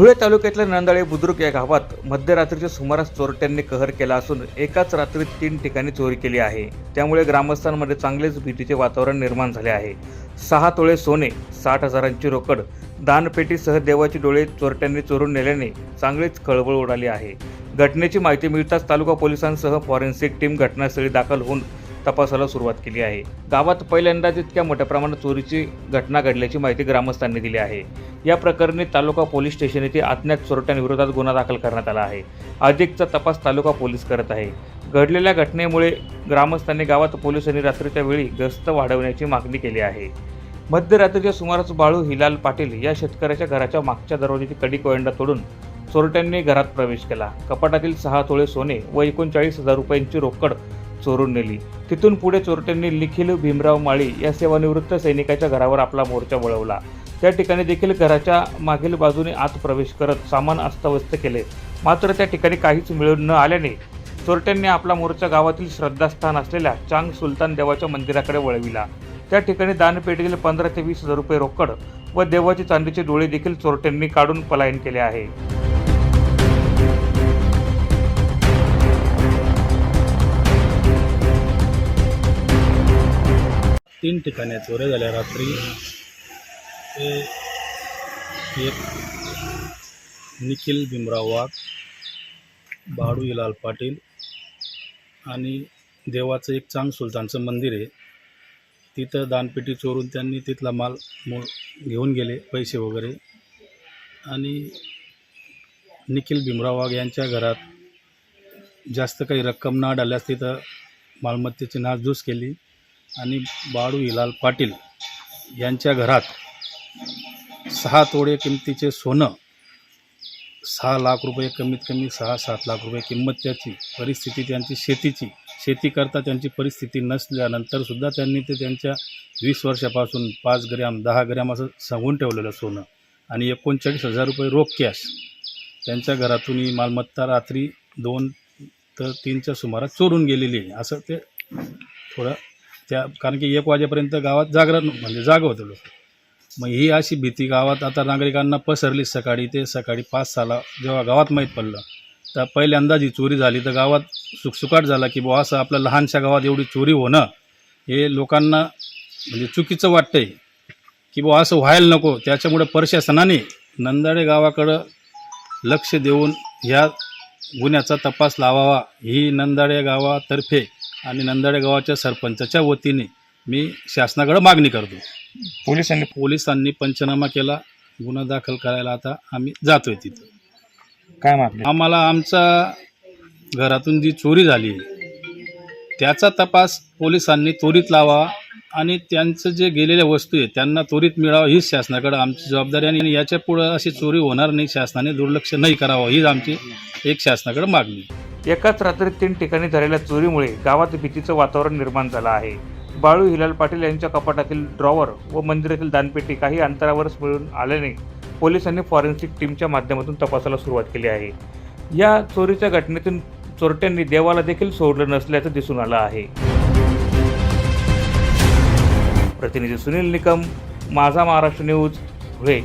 धुळे तालुक्यातल्या नंदाळे बुद्रुक या गावात मध्यरात्रीच्या सुमारास चोरट्यांनी कहर केला असून एकाच रात्री तीन ठिकाणी चोरी केली आहे. त्यामुळे ग्रामस्थांमध्ये चांगलेच भीतीचे वातावरण निर्माण झाले आहे. सहा तोळे सोने साठ हजारांची रोकड दानपेटीसह देवाची डोळे चोरट्यांनी चोरून नेल्याने चांगलीच खळबळ उडाली आहे. घटनेची माहिती मिळताच तालुका पोलिसांसह फॉरेन्सिक टीम घटनास्थळी दाखल होऊन तपासाला सुरुवात केली आहे. गावात पहिल्यांदाच इतक्या मोठ्या प्रमाणात चोरीची घटना घडल्याची माहिती ग्रामस्थांनी दिली आहे. या प्रकरणी तालुका पोलीस स्टेशन येथे अज्ञात चोरट्यांविरोधात गुन्हा दाखल करण्यात आला आहे. अधिकचा तपास तालुका पोलीस करत आहे. घडलेल्या घटनेमुळे ग्रामस्थांनी गावात पोलिसांनी रात्रीच्या वेळी गस्त वाढवण्याची मागणी केली आहे. मध्यरात्रीच्या सुमारास बाळू हिलाल पाटील या शेतकऱ्याच्या घराच्या मागच्या दरवाजाची कडी कोयंडा तोडून चोरट्यांनी घरात प्रवेश केला. कपाटातील सहा तोळे सोने व एकोणचाळीस हजार रुपयांची रोकड चोरून नेली. तिथून पुढे चोरट्यांनी निखिल भीमराव माळी या सेवानिवृत्त सैनिकाच्या घरावर आपला मोर्चा वळवला. त्या ठिकाणी देखील घराच्या मागील बाजूने आत प्रवेश करत सामान अस्तव्यस्त केले. मात्र त्या ठिकाणी काहीच मिळून न आल्याने चोरट्यांनी आपला मोर्चा गावातील श्रद्धास्थान असलेल्या चांग सुलतान देवाच्या मंदिराकडे वळविला. त्या ठिकाणी दानपेटीतील पंधरा ते वीस हजार रुपये रोकड व देवाचे चांदीचे डोळे देखील चोरट्यांनी काढून पलायन केले आहे. तीन ठिकाणी चोऱ्या झाल्या. रात्री ते एक निखिल भीमराव वाघ बाळूईलाल पाटील आणि देवाचं एक चांग सुलतानचं मंदिर आहे. तिथं दानपेटी चोरून त्यांनी तिथला माल मो घेऊन गेले पैसे वगैरे. आणि निखिल भीमराव वाघ यांच्या घरात जास्त काही रक्कम न डाल्यास तिथं मालमत्तेची नासधूस केली. आणि बाळू हिलाल पाटील यांच्या घरात सहा तोडे किमतीचे सोनं सहा लाख रुपये कमीत कमी सहा सात लाख रुपये किंमत त्याची. परिस्थिती त्यांची शेतीची. शेती करता त्यांची परिस्थिती नसल्यानंतरसुद्धा त्यांनी ते त्यांच्या वीस वर्षापासून पाच ग्रॅम दहा ग्रॅम असं सांगून ठेवलेलं सोनं आणि एकोणचाळीस हजार रुपये रोख कॅश. त्यांच्या घरातून ही मालमत्ता रात्री दोन तर तीनच्या सुमारास चोरून गेलेली आहे. असं ते थोडं त्या कारण की एक वाजेपर्यंत गावात जागरण म्हणजे जागं होतं लोक. मग ही अशी भीती गावात आता नागरिकांना पसरली सकाळी ते सकाळी पाच साला जेव्हा गावात माहीत पडलं तर पहिल्यांदा जी चोरी झाली तर गावात सुकसुकाट झाला की बुवा असं आपल्या लहानशा गावात एवढी चोरी होणं हे लोकांना म्हणजे चुकीचं वाटतंय. की बुवा असं व्हायला नको त्याच्यामुळे प्रशासनाने नंदाडे गावाकडं लक्ष देऊन ह्या गुन्ह्याचा तपास लावावा. ही नंदाडे गावातर्फे आणि नंदाडे गावाच्या सरपंचाच्या वतीने मी शासनाकडं मागणी करतो. पोलिसांनी पोलिसांनी पंचनामा केला गुन्हा दाखल करायला आता आम्ही जातोय तिथं. काय मागणी? आम्हाला आमचा घरातून जी चोरी झाली त्याचा तपास पोलिसांनी त्वरित लावा आणि त्यांचं जे गेलेल्या वस्तू आहे त्यांना त्वरित मिळावं हीच शासनाकडे आमची जबाबदारी आणि याच्या पुढं अशी चोरी होणार नाही शासनाने दुर्लक्ष नाही करावं हीच आमची एक शासनाकडे मागणी. एकाच रात्री तीन ठिकाणी झालेल्या चोरीमुळे गावात भीतीचं वातावरण निर्माण झालं आहे. बाळू हिलाल पाटील यांच्या कपाटातील ड्रॉवर व मंदिरातील दानपेटी काही अंतरावरच मिळून आल्याने पोलिसांनी फॉरेन्सिक टीमच्या माध्यमातून तपासाला सुरुवात केली आहे. या चोरीच्या घटनेतून चोरट्यांनी देवाला देखील सोडलं नसल्याचं दिसून आलं आहे. प्रतिनिधी सुनील निकम माझा महाराष्ट्र न्यूज धुळे.